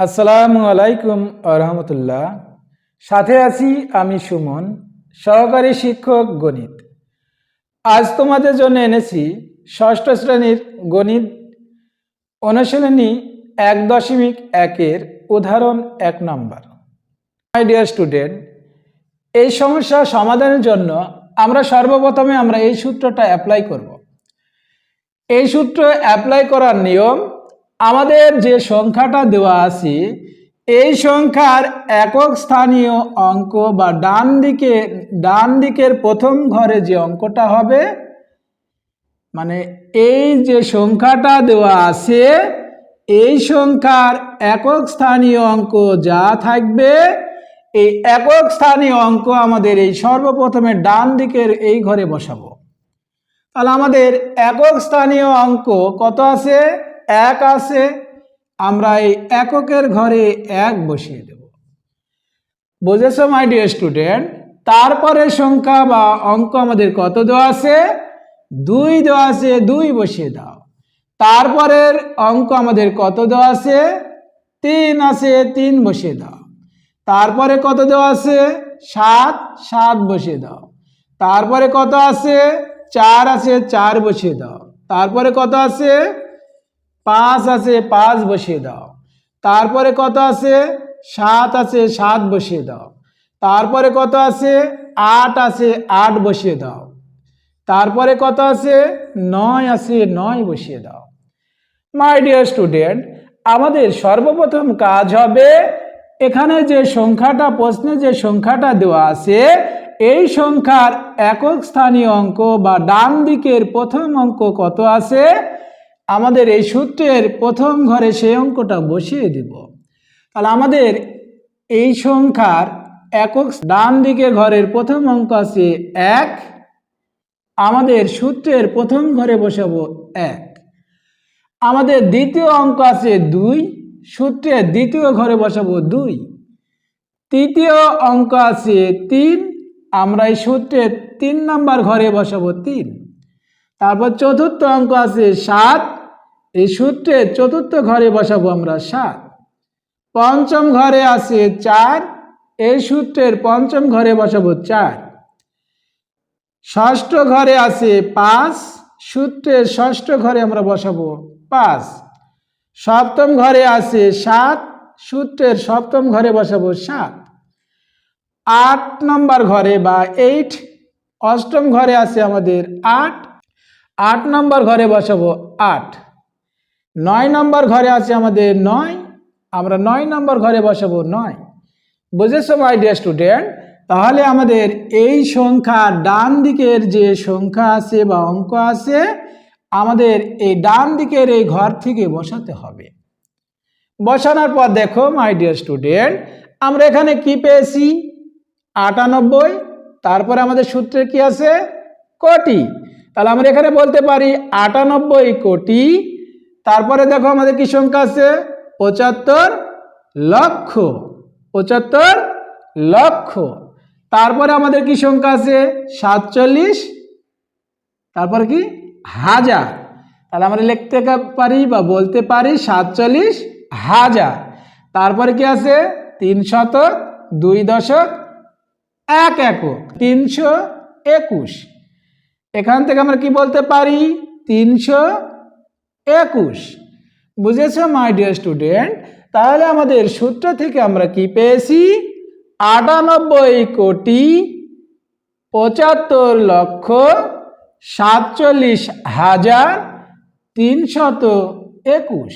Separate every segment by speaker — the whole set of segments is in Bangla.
Speaker 1: আসসালামু আলাইকুম রহমতুল্লাহ। সাথে আছি আমি সুমন, সহকারী শিক্ষক গণিত। আজ তোমাদের জন্য এনেছি ষষ্ঠ শ্রেণির গণিত অনুশীলনী এক দশমিক একের উদাহরণ এক নম্বর। মাই ডিয়ার স্টুডেন্ট এই সমস্যা সমাধানের জন্য আমরা সর্বপ্রথমে আমরা এই সূত্রটা অ্যাপ্লাই করব। এই সূত্র অ্যাপ্লাই করার নিয়ম আমাদের যে সংখ্যাটা দেওয়া আছে, এই সংখ্যার একক স্থানীয় অঙ্ক বা ডান দিকে, ডান দিকের প্রথম ঘরে যে অঙ্কটা হবে মানে এই যে সংখ্যাটা দেওয়া আছে, এই সংখ্যার একক স্থানীয় অঙ্ক যা থাকবে, এই একক স্থানীয় অঙ্ক আমাদের এই সর্বপ্রথমে ডান দিকের এই ঘরে বসাবো। তাহলে আমাদের একক স্থানীয় অঙ্ক কত আছে? এক আছে, আমরা এই এককের ঘরে এক বসিয়ে দেব। বুঝেছ মাই ডিয়ার স্টুডেন্ট তারপরে সংখ্যা বা অঙ্ক আমাদের কত দেওয়া আছে? দুই দেওয়া আছে, দুই বসিয়ে দাও। তারপরের অঙ্ক আমাদের কত দেওয়া আছে? তিন আছে, তিন বসিয়ে দাও। তারপরে কত দেওয়া আছে? সাত সাত বসিয়ে দাও। তারপরে কত আছে? চার আছে, চার বসিয়ে দাও। তারপরে কত আছে? পাঁচ আছে, পাঁচ বসিয়ে দাও। তারপরে কত আছে? সাত আছে, সাত বসিয়ে দাও। তারপরে কত আছে? আট আছে, আট বসিয়ে দাও। তারপরে কত আছে? নয় আছে, নয় বসিয়ে দাও। মাই ডিয়ার স্টুডেন্ট আমাদের সর্বপ্রথম কাজ হবে এখানে যে সংখ্যাটা, প্রশ্নে যে সংখ্যাটা দেওয়া আছে, এই সংখ্যার একক স্থানীয় অঙ্ক বা ডান দিকের প্রথম অঙ্ক কত আছে? আমাদের এই সূত্রের প্রথম ঘরে সেই অঙ্কটা বসিয়ে দিব। তাহলে আমাদের এই সংখ্যার একক ডান দিকে ঘরের প্রথম অঙ্ক আছে এক। আমাদের সূত্রের প্রথম ঘরে বসাবো এক। আমাদের দ্বিতীয় অঙ্ক আছে দুই। সূত্রের দ্বিতীয় ঘরে বসাবো দুই। তৃতীয় অঙ্ক আছে তিন। আমরা এই সূত্রের তিন নাম্বার ঘরে বসাবো তিন। তারপর চতুর্থ অঙ্ক আছে সাত। এই সূত্রের চতুর্থ ঘরে বসাবো আমরা সাত। পঞ্চম ঘরে আছে চার, এই সূত্রের পঞ্চম ঘরে বসাবো চার। ষষ্ঠ ঘরে আছে পাঁচ, সূত্রের ষষ্ঠ ঘরে আমরা বসাবো পাঁচ। সপ্তম ঘরে আছে সাত, সূত্রের সপ্তম ঘরে বসাবো সাত। আট নম্বর ঘরে বা এইট অষ্টম ঘরে আছে আমাদের আট। আট নম্বর ঘরে বসাবো আট। নয় নম্বর ঘরে আছে আমাদের নয়, আমরা নয় নম্বর ঘরে বসাবো নয়। বুঝেছ মাই ডিয়ার স্টুডেন্ট তাহলে আমাদের এই সংখ্যা ডান দিকের যে সংখ্যা আছে বা অঙ্ক আছে, আমাদের এই ডান দিকের এই ঘর থেকে বসাতে হবে। বসানোর পর দেখো মাই ডিয়ার স্টুডেন্ট আমরা এখানে কি পেয়েছি? আটানব্বই, তারপরে আমাদের সূত্রে কি আছে? কোটি। তাহলে আমরা এখানে বলতে পারি আটানব্বই কোটি তারপরে দেখো আমাদের কি সংখ্যা আছে? পঁচাত্তর লক্ষ পঁচাত্তর লক্ষ। তারপরে আমাদের কি সংখ্যা আছে? সাতচল্লিশ, তারপর কি? হাজার। তাহলে আমরা লিখতে পারি বা বলতে পারি সাতচল্লিশ হাজার। তারপরে কি আছে? তিন শতক, দুই দশক, এক একক, তিনশো একুশ। এখান থেকে আমরা কি বলতে পারি? তিনশো একুশ। বুঝেছ মাই ডিয়ার স্টুডেন্ট তাহলে আমাদের সূত্র থেকে আমরা কি পেয়েছি? আটানব্বই কোটি পঁচাত্তর লক্ষ সাতচল্লিশ হাজার তিনশত একুশ।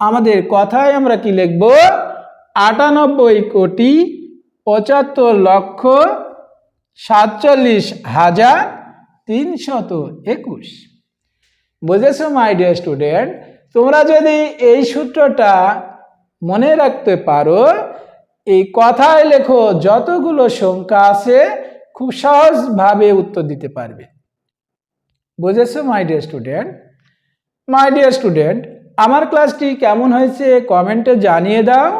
Speaker 1: আমাদের কথায় আমরা কি লিখব? আটানব্বই কোটি পঁচাত্তর লক্ষ সাতচল্লিশ হাজার তিনশত একুশ। বুঝেছ মাই ডিয়ার স্টুডেন্ট তোমরা যদি এই সূত্রটা মনে রাখতে পারো, এই কথায় লেখো, যতগুলো সংখ্যা আছে, খুব সহজভাবে উত্তর দিতে পারবে। বুঝেছ my dear student my dear student আমার ক্লাসটি কেমন হয়েছে কমেন্টে জানিয়ে দাও।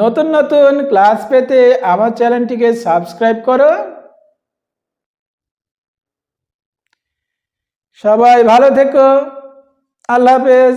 Speaker 1: নতুন নতুন ক্লাস পেতে আমার চ্যানেলটিকে সাবস্ক্রাইব করো। সবাই ভালো থেকো। আল্লাহ হাফেজ।